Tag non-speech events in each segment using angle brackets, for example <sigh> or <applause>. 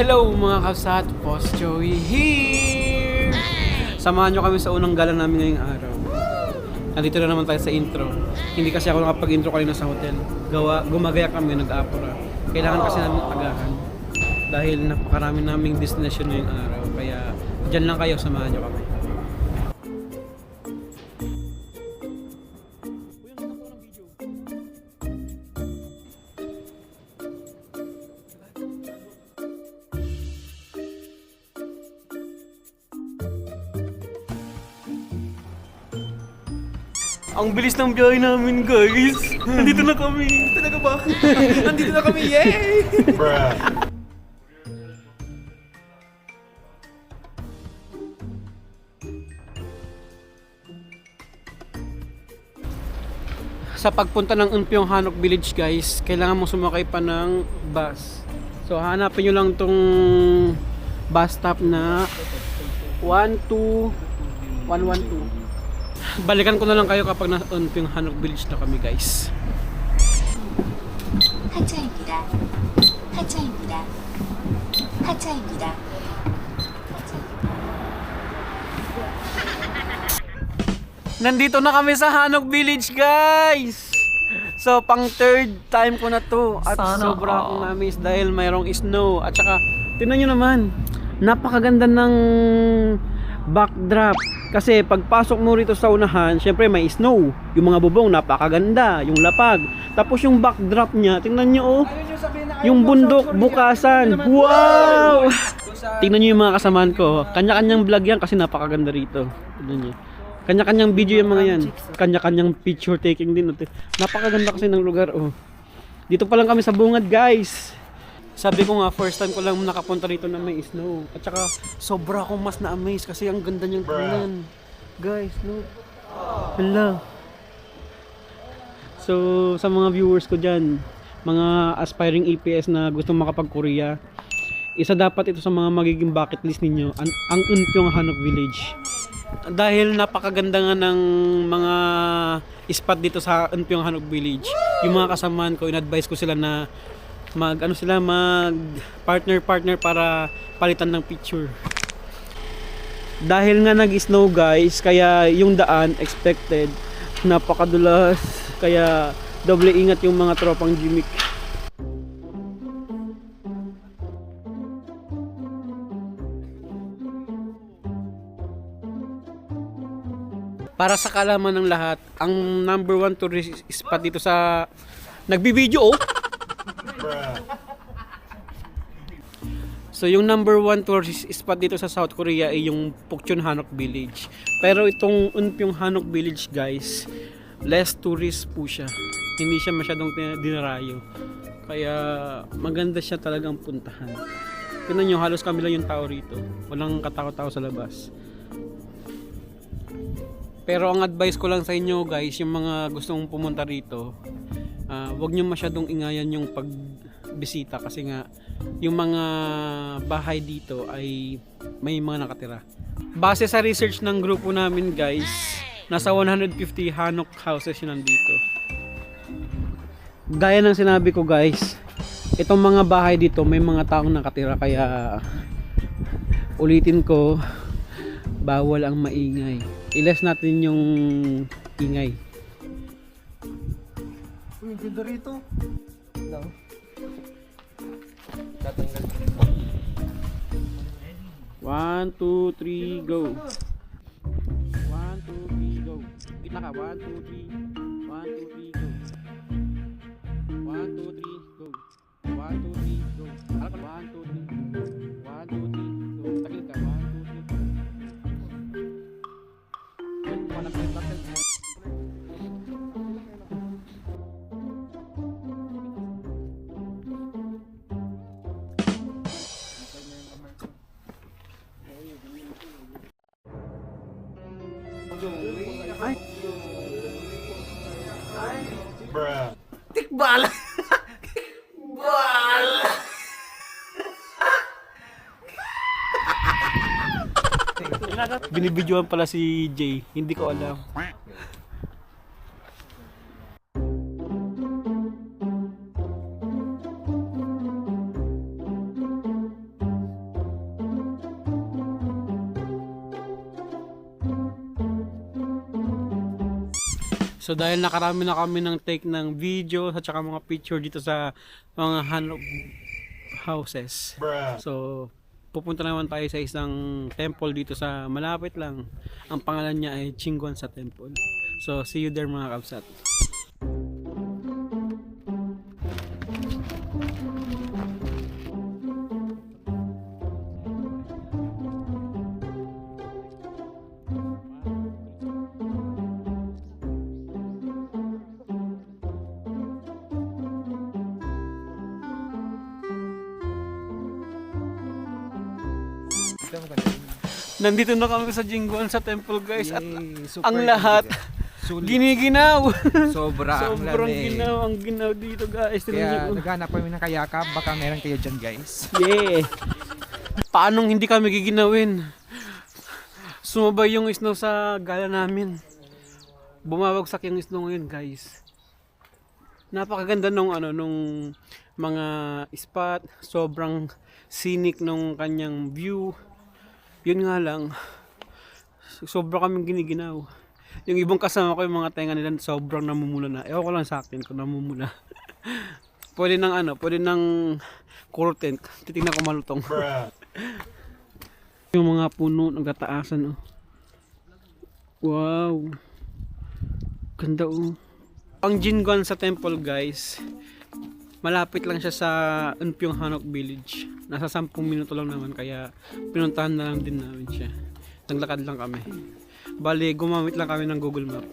Hello mga kasat, Boss Joey here! Samahan nyo kami sa unang gala namin ngayong araw. Nandito na naman tayo sa intro. Hindi kasi ako nakapag-intro kanina sa hotel. Gawa, gumagaya kami, nag-apura. Kailangan kasi namin agahan. Dahil napakarami naming destination ngayong araw. Kaya dyan lang kayo, samahan nyo kami. Ang bilis ng biyahe namin, guys. Nandito na kami. Talaga ba? <laughs> Nandito na kami, yay! Sa pagpunta ng Unpyong Hanok Village, guys, kailangan mo sumakay pa ng bus. So, hanapin nyo lang tong bus stop na 12112 Balikan ko na lang kayo kapag na Unpyong Hanok Village na kami, guys. 하차입니다. 하차입니다. 하차입니다. Nandito na kami sa Hanok Village, guys! So, pang third time ko na to. At sobra akong na-miss dahil mayroong snow. At saka, tinan nyo naman, napakaganda ng backdrop. Kasi pagpasok mo rito sa unahan, syempre may snow. Yung mga bubong, napakaganda. Yung lapag. Tapos yung backdrop niya, tingnan nyo oh. Yung bundok, bukasan. Wow! Tingnan nyo yung mga kasamaan ko. Kanya-kanyang vlog yan kasi napakaganda rito. Tingnan nyo. Kanya-kanyang video yung mga yan. Kanya-kanyang picture taking din. Napakaganda kasi ng lugar. Oh. Dito pa lang kami sa bungad, guys. Sabi ko nga, first time ko lang nakapunta rito na may snow. At saka, sobra akong mas na-amaze kasi ang ganda niyang tingnan. Guys, look. Hala. So, sa mga viewers ko dyan, mga aspiring EPS na gusto makapag-Korea, isa dapat ito sa mga magiging bucket list ninyo, ang, ang Unpyong Hanok Village. Dahil napakaganda nga ng mga spot dito sa Unpyong Hanok Village. Yung mga kasamaan ko, in-advise ko sila na mag ano sila mag partner partner para palitan ng picture. Dahil nga nag-snow guys, kaya yung daan expected napakadulas kaya doble ingat yung mga tropang gimmick. Para sa kalaman ng lahat, ang number one tourist spot dito sa nagbibideo oh. So yung number one tourist spot dito sa South Korea ay yung Pukchon Hanok Village. Pero itong Unpyong Hanok Village guys, less tourist po siya. Hindi siya masyadong dinarayo. Kaya maganda siya talagang puntahan. Tingnan nyo, halos kami lang yung tao rito. Walang katakot-tao sa labas. Pero ang advice ko lang sa inyo guys, yung mga gustong pumunta rito, ah, wag nyo masyadong ingayan yung pagbisita kasi nga yung mga bahay dito ay may mga nakatira. Base sa research ng grupo namin guys, nasa 150 Hanok houses yun nandito. Gaya ng sinabi ko guys, itong mga bahay dito may mga taong nakatira kaya ulitin ko, bawal ang maingay. Iles natin yung ingay medyo dorito. Lang. Tatanggal. 1, 2, 3, go. 1, 2, 3, go. Kita ka. 1, 2, 3. 1, 2, 3, go. 1, 2, 3, go. 1, 2, 3, go. 1, 2, 3. binibidyoan pala si Jay. Hindi ko alam. So dahil nakarami na kami ng take ng video at saka mga picture dito sa mga hanap houses. Bruh. So pupunta naman tayo sa isang temple dito sa malapit lang. Ang pangalan niya ay Chingguan sa Temple. So see you there mga kabsat. Nandito na kami sa Jingguan sa Temple guys at ang lahat giniginaw. <laughs> Sobra ang Sobrang lamig. ginaw ang ginaw dito guys. Kaya niyo. naghanap kami ng kayakap, baka meron kayo dyan guys. Yeah. Paanong hindi kami giginawin? Sumabay yung snow sa gala namin. Bumabagsak yung snow ngayon, guys. Napakaganda nung ano nung mga spot, sobrang scenic nung kanyang view. Yun nga lang, sobra kaming giniginaw. Yung ibang kasama ko, yung mga tenga nila, sobrang namumula na. Ewan ko lang sa akin kung namumula. <laughs> pwede nang ano, pwede nang curtain. Titingnan ko malutong. <laughs> yung mga puno nagtataasan oh. Wow. Ganda oh. Ang Jingon sa temple guys, malapit lang siya sa Unpyong Hanok Village. Nasa 10 minuto lang naman kaya pinuntahan na lang din namin siya. Naglakad lang kami. Bali, gumamit lang kami ng Google Map.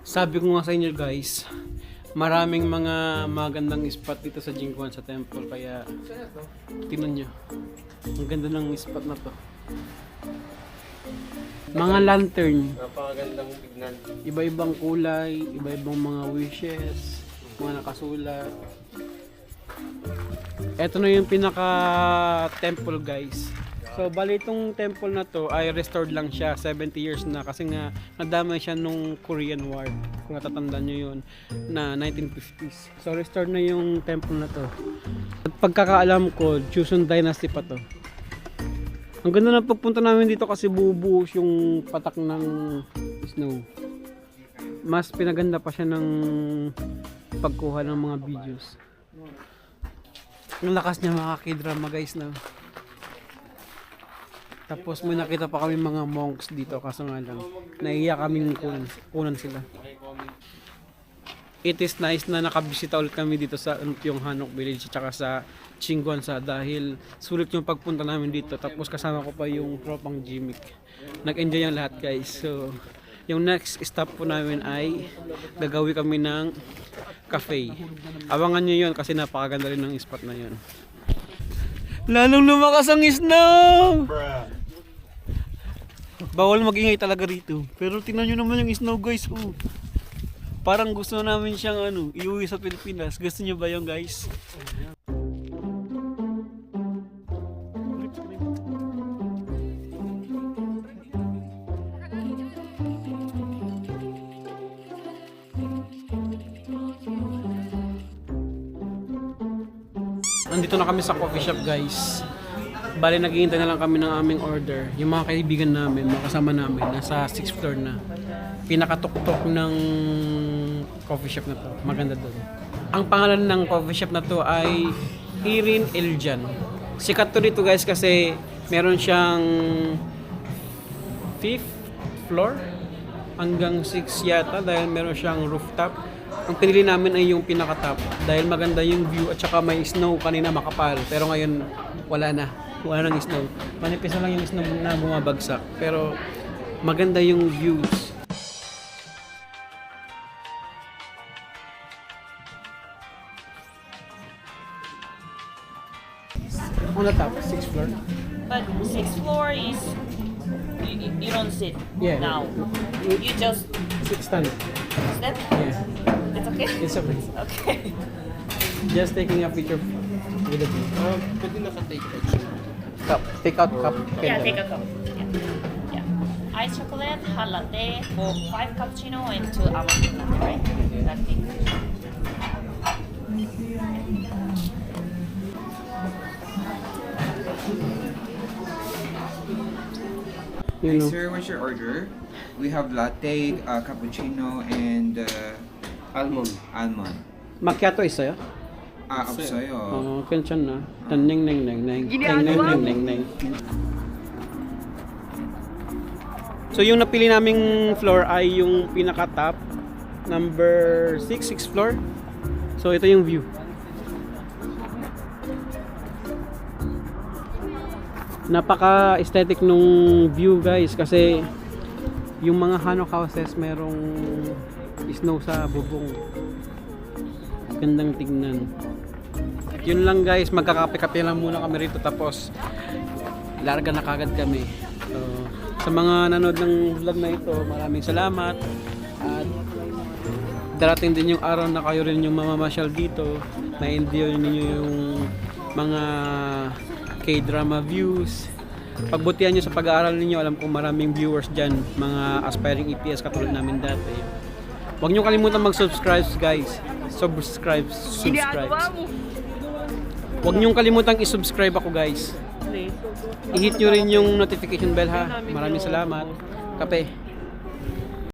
Sabi ko nga sa inyo guys, maraming mga magandang spot dito sa Jingguan sa temple kaya tingnan nyo. Ang ganda ng spot na to. Mga lantern. Napakagandang tignan. Iba-ibang kulay, iba-ibang mga wishes, mga nakasulat. Ito na yung pinaka temple guys. So bali itong temple na to ay restored lang siya 70 years na kasi nga nadamay siya nung Korean War. Kung natatandaan nyo yun na 1950s. So restored na yung temple na to. At pagkakaalam ko, Joseon Dynasty pa to. Ang ganda ng pagpunta namin dito kasi bubuhos yung patak ng snow. Mas pinaganda pa siya ng pagkuha ng mga videos. Ang lakas niya mga k-drama guys na. Tapos may nakita pa kami mga monks dito kaso nga lang naiiyak kaming kunan, kunan sila. It is nice na nakabisita ulit kami dito sa yung Hanok Village at sa Chingguansa dahil sulit yung pagpunta namin dito tapos kasama ko pa yung tropang Jimmick. Nag-enjoy ang lahat guys. So yung next stop po namin ay gagawi kami ng cafe. Abangan nyo yun kasi napakaganda rin ng spot na yun. Lalong lumakas ang snow! Bawal magingay talaga rito. Pero tingnan nyo naman yung snow guys. Oh. Parang gusto namin siyang ano, iuwi sa Pilipinas. Gusto nyo ba yung guys? Nandito na kami sa coffee shop guys. Bali naghihintay na lang kami ng aming order. Yung mga kaibigan namin, mga kasama namin, nasa 6th floor na. Pinakatuktok ng coffee shop na to. Maganda doon. Ang pangalan ng coffee shop na to ay Irin Eljan. Sikat to dito guys kasi meron siyang 5th floor hanggang 6 yata dahil meron siyang rooftop. Ang pinili namin ay yung pinaka-top dahil maganda yung view at saka may snow kanina makapal pero ngayon wala na. Wala nang snow. Manipis na lang yung snow na bumabagsak pero maganda yung views. On the top, 6th floor. But sixth floor is you, you you don't sit Yeah. now. You just Sit stand. step. Yeah. It's okay. It's okay. Okay. Just taking a picture with the view. Uh, pwede naka-take out. Cup. Take out cup. Yeah, take a cup. Yeah. yeah. Ice chocolate, hot latte for five cappuccino and two almond latte, right? Latte. You Hi know. sir, what's your order? We have latte, uh, cappuccino, and uh, Almond. almond. Macchiato isa ya? Ah, up sa'yo. Oo, kensyan na. Tanning neng neng neng. Teng neng neng neng neng. So yung napili naming floor ay yung pinaka top number 6, 6 floor. So ito yung view. Napaka aesthetic nung view guys kasi yung mga Hanok houses merong snow sa bubong. Gandang tignan. Yun lang guys, magkakape-kape lang muna kami rito tapos larga na kagad kami. So, sa mga nanood ng vlog na ito, maraming salamat. At darating din yung araw na kayo rin yung mamamasyal dito. Na-enjoy ninyo yung mga K-drama views. Pagbutihan nyo sa pag-aaral ninyo, alam kong maraming viewers dyan, mga aspiring EPS katulad namin dati. Huwag nyo kalimutan mag-subscribe guys. Subscribe, subscribe. Huwag nyo kalimutan i-subscribe ako guys. I-hit nyo rin yung notification bell ha. Maraming salamat. Kape.